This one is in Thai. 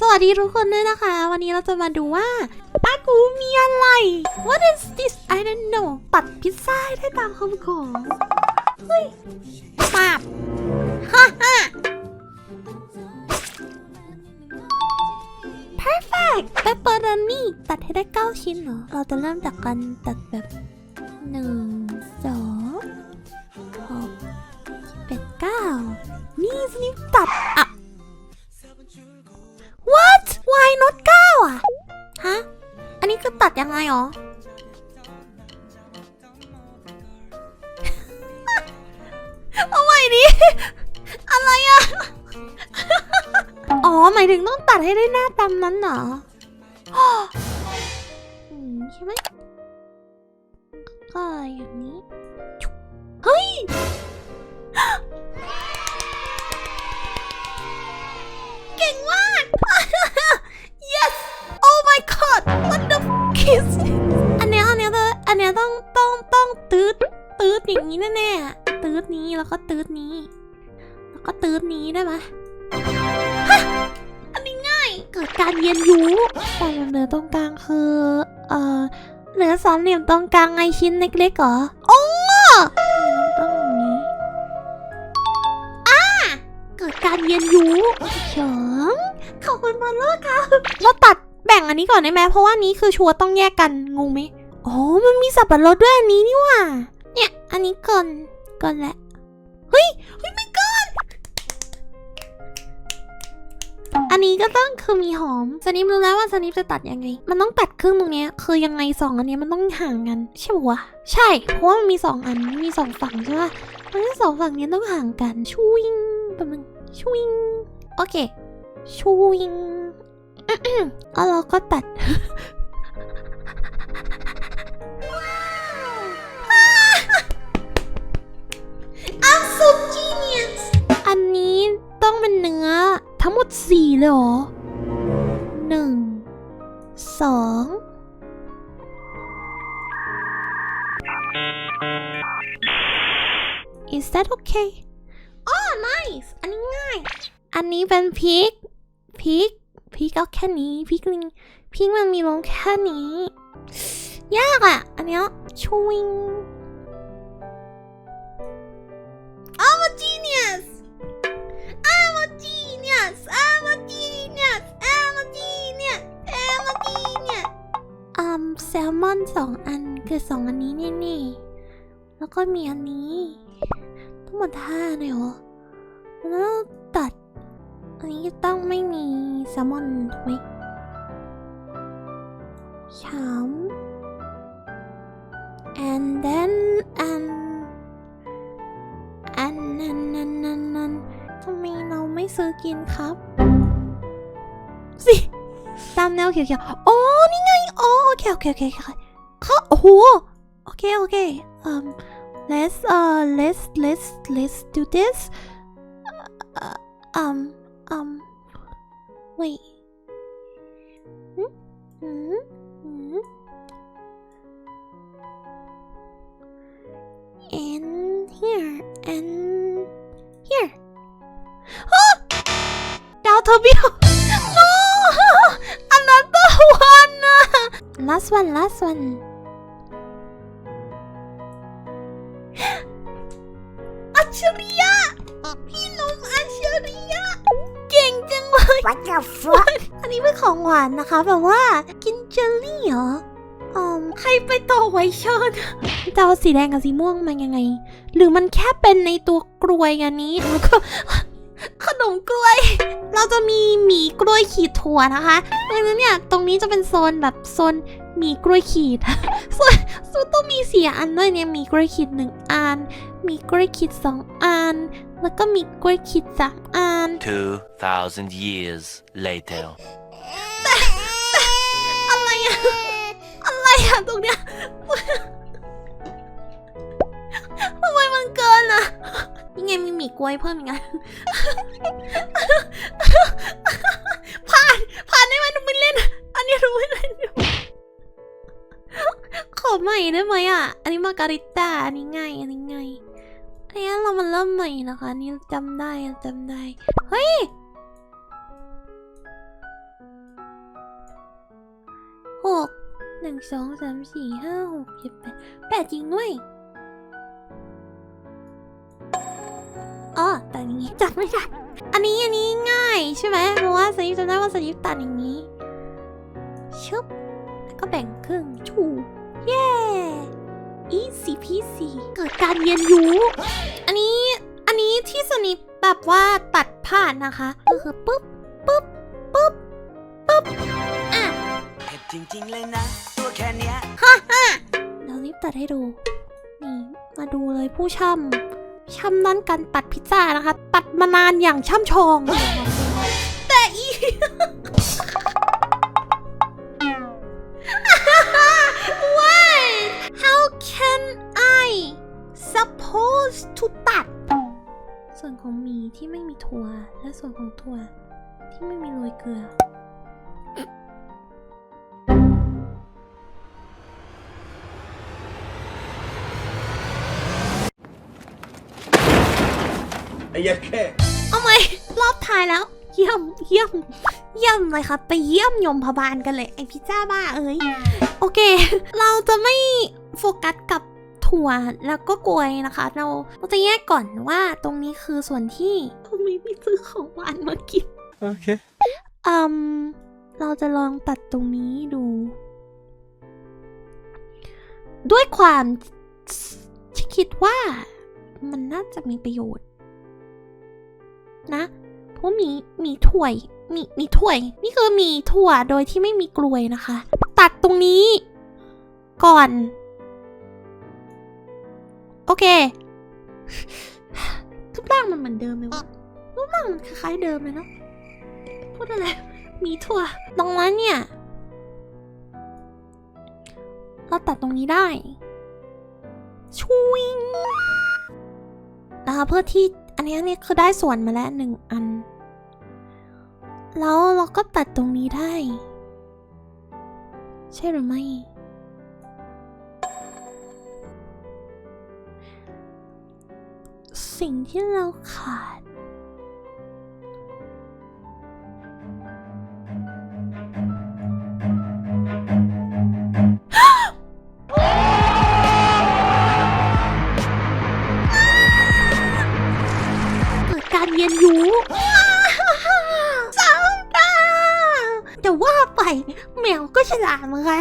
สวัสดีทุกคนด้วยนะคะ วันนี้เราจะมาดูว่าป้ากูมีอะไร What is this I don't know ตัดพิซซ่าให้ได้ตามคำขอเฮ้ยปาบฮ่าฮ่า perfect pepperoni ตัดให้ได้ 9 ชิ้นเหรอ เราจะเริ่มจากการตัดแบบ1 2 6 7 9นี่สนิปตัดอะ What why not 9อะ ฮะ อันนี้คือตัดยังไงหรอเอาใหม่ดิอะไรอะ อ๋อ หมายถึงต้องตัดให้ได้หน้าตามนั้นเหรออืมใช่ไหมก็อย่างนี้ เฮ้ย ต้องตืดตืดอย่างนี้แน่ๆตืดนี้แล้วก็ตืดนี้ แล้วก็ตืดนี้ได้ไหมฮะอันนี้ง่าย เกิดการเรียนรู้แต่เหนือตรงกลางคือ เอ่อเหลือสามเหลี่ยมตรงกลางไอชิ้นเล็กๆเหรอโอ้ต้องอย่างนี้อ้าเกิดการเรียนรู้เฉิงขอบคุณมากเลยค่ะเราตัดแบ่งอันนี้ก่อนได้ไหมเพราะว่านี้คือชัวร์ต้องแยกกันงงไหม โอ๋อมันมีสับปะรดด้วยอันนี้นี่ว่า เนี่ย อันนี้ก่อนก่อนแหละ เฮ้ย เฮ้ยไม่ก่อน อันนี้ก็ต้องคือมีหอมสนิปรู้แล้วว่าสนิปจะตัดยังไง มันต้องตัดครึ่งตรงเนี้ย คือยังไงสองอันเนี้ยมันต้องห่างกัน ใช่ปะวะ ใช่ เพราะว่ามันมีสองอัน มีสองฝั่งใช่ปะมันสองฝั่งเนี้ยต้องห่างกัน ชูวิงแป๊บนึงชูวิง โอเค ชูวิงแล้วเราก็ตัด ต้องเป็นเนื้อ ทั้งหมดสี่เลยเหรอหนึ่งสอง Is that okay? Oh nice อันนี้ง่าย อันนี้เป็นพริกพริกพริกเอาแค่นี้พริกลิงพริกมันมีลงแค่นี้ ยากอะ อันเนี้ยชวิง มอนสองอันคือสองอันนี้แน่ๆแล้วก็มีอันนี้ทั้งหมดห้าเลยเหรอแล้วตัด อันนี้ต้องไม่มีแซลมอนถูกไหมฉาม and then and and and and and and ทำไมเราไม่ซื้อกินครับสิ ตามแนวเขียวๆอ๋อนี่ไงอ๋อโอเคโอเคโอเคโอเคเขาโอ้โหโอเคโอเค um let's uh let's let's let's do this uh, um um wait hmm? Hmm? Hmm? and here and here ฮะดาวเทอร์เบียว last one last one อัจฉริยะ พี่หนุ่มอัจฉริยะ เก่งจังเลย What the fuck อันนี้เป็นของหวานนะคะ แบบว่า กินเจลลี่เหรออืมใครไปต่อไวเชิญจะเอาสีแดงกับสีม่วงมันยังไง หรือมันแค่เป็นในตัวกลวยอันนี้แล้วก็ขนมกล้วย เราจะมีหมี่กล้วยขีดถั่วนะคะดังนั้นเนี่ย ตรงนี้จะเป็นโซนแบบโซนห มี่กล้วยขีดส่วนส่วนต้องมีสี่อันด้วยเนี่ยหมีกล้วยขีดหนึ่งอันหมีกล้วยขีดสองอัน แล้วก็มีกล้วยขีดสามอัน 2,000 years later. อะไรอะอะไรอะตรงเนี้ยทำไมมันเกินอะยังไงมีหมี่กล้วยเพิ่มอีกอัน ได้ไหมอะ อันนี้มาการิต้าอันนี้ง่ายอันนี้ไงอันนี้เรามาเริ่มใหม่นะคะนี่จำได้จำได้ เฮ้ย หกหนึ่งสองสามสี่ห้าหกเจ็ดแปดแปดจริงด้วยอ๋อตัดอย่างนี้จับไม่ได้ อันนี้อันนี้ง่ายใช่ไหมเพราะว่าสลิปจำได้ว่าสลิปตัดอย่างนี้ ชึบ แล้วก็แบ่งครึ่งชู เย้ easy peasy เกิดการเรียนรู้อันนี้อันนี้ที่สนิปแบบว่าตัดผ่านนะคะก็คือปุ๊บปุ๊บปุ๊บปุ๊บอะเผ็ดจริงๆเลยนะ ตัวแค่เนี้ยเรารีบตัดให้ดูนี่มาดูเลยผู้ช่ำช่ำด้านการตัดพิซซ่านะคะ ตัดมานานอย่างช่ำชอง ที่ไม่มีโรยเกลือ ไอ้ยัดแค่เอาไหมรอบท้ายแล้ว เยี่ยมเยี่ยมเยี่ยมเลยครับ ไปเยี่ยมยมพบาลกันเลย ไอพิซซ่าบ้าเอ้ย โอเค เราจะไม่โฟกัสกับ ถั่วแล้วก็กล้วยนะคะ เราเราจะแยกก่อนว่าตรงนี้คือส่วนที่ทำไมไม่ซื้อของหวานมากินโอเคอืมเราจะลองตัดตรงนี้ดู ด้วยความที่คิดว่า มันน่าจะมีประโยชน์ นะเพราะมีมีถ้วยมีมีถ้วย นี่คือมีถั่วโดยที่ไม่มีกลวยนะคะ ตัดตรงนี้ ก่อน โอเครูปร่างมันเหมือนเดิมเลยวะรูปร่างมันคล้ายๆเดิมเลยเนาะพูดอะไรมีถั่ว ตรงนั้นเนี่ย เราตัดตรงนี้ได้ช่วิงนะคะเพื่อที่อันนี้อันนี้คือได้ส่วนมาแล้วหนึ่งอัน แล้วเราก็ตัดตรงนี้ได้ ใช่หรือไม่ สิ่งที่เราขาด เกิดการเรียนรู้สองดาแต่ว่าไปแมวก็ฉลาดเหมือนกัน